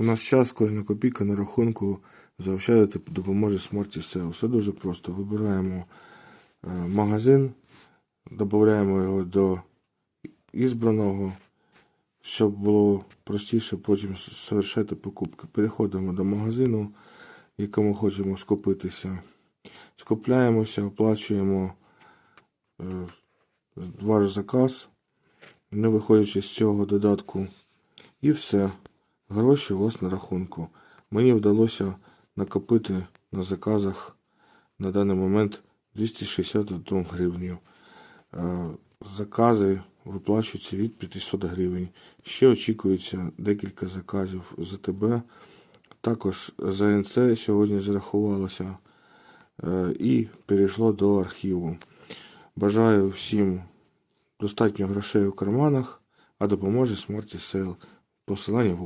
У нас час, кожна копійка на рахунку заощадити допоможе смерті сел. Все дуже просто. Вибираємо е, магазин, додаємо його до ізбраного, щоб було простіше потім совершати покупки. Переходимо до магазину, якому хочемо скупитися. Скупляємося, оплачуємо е, ваш заказ, не виходячи з цього додатку. І все. Гроші у вас на рахунку. Мені вдалося накопити на заказах на даний момент 261 гривню. Е, Закази виплачуються від 500 гривень. Ще очікується декілька заказів з АТБ. Також ЗНЦ сьогодні зарахувалося е, і перейшло до архіву. Бажаю всім достатньо грошей у карманах, а допоможе смерті сил. Посилання в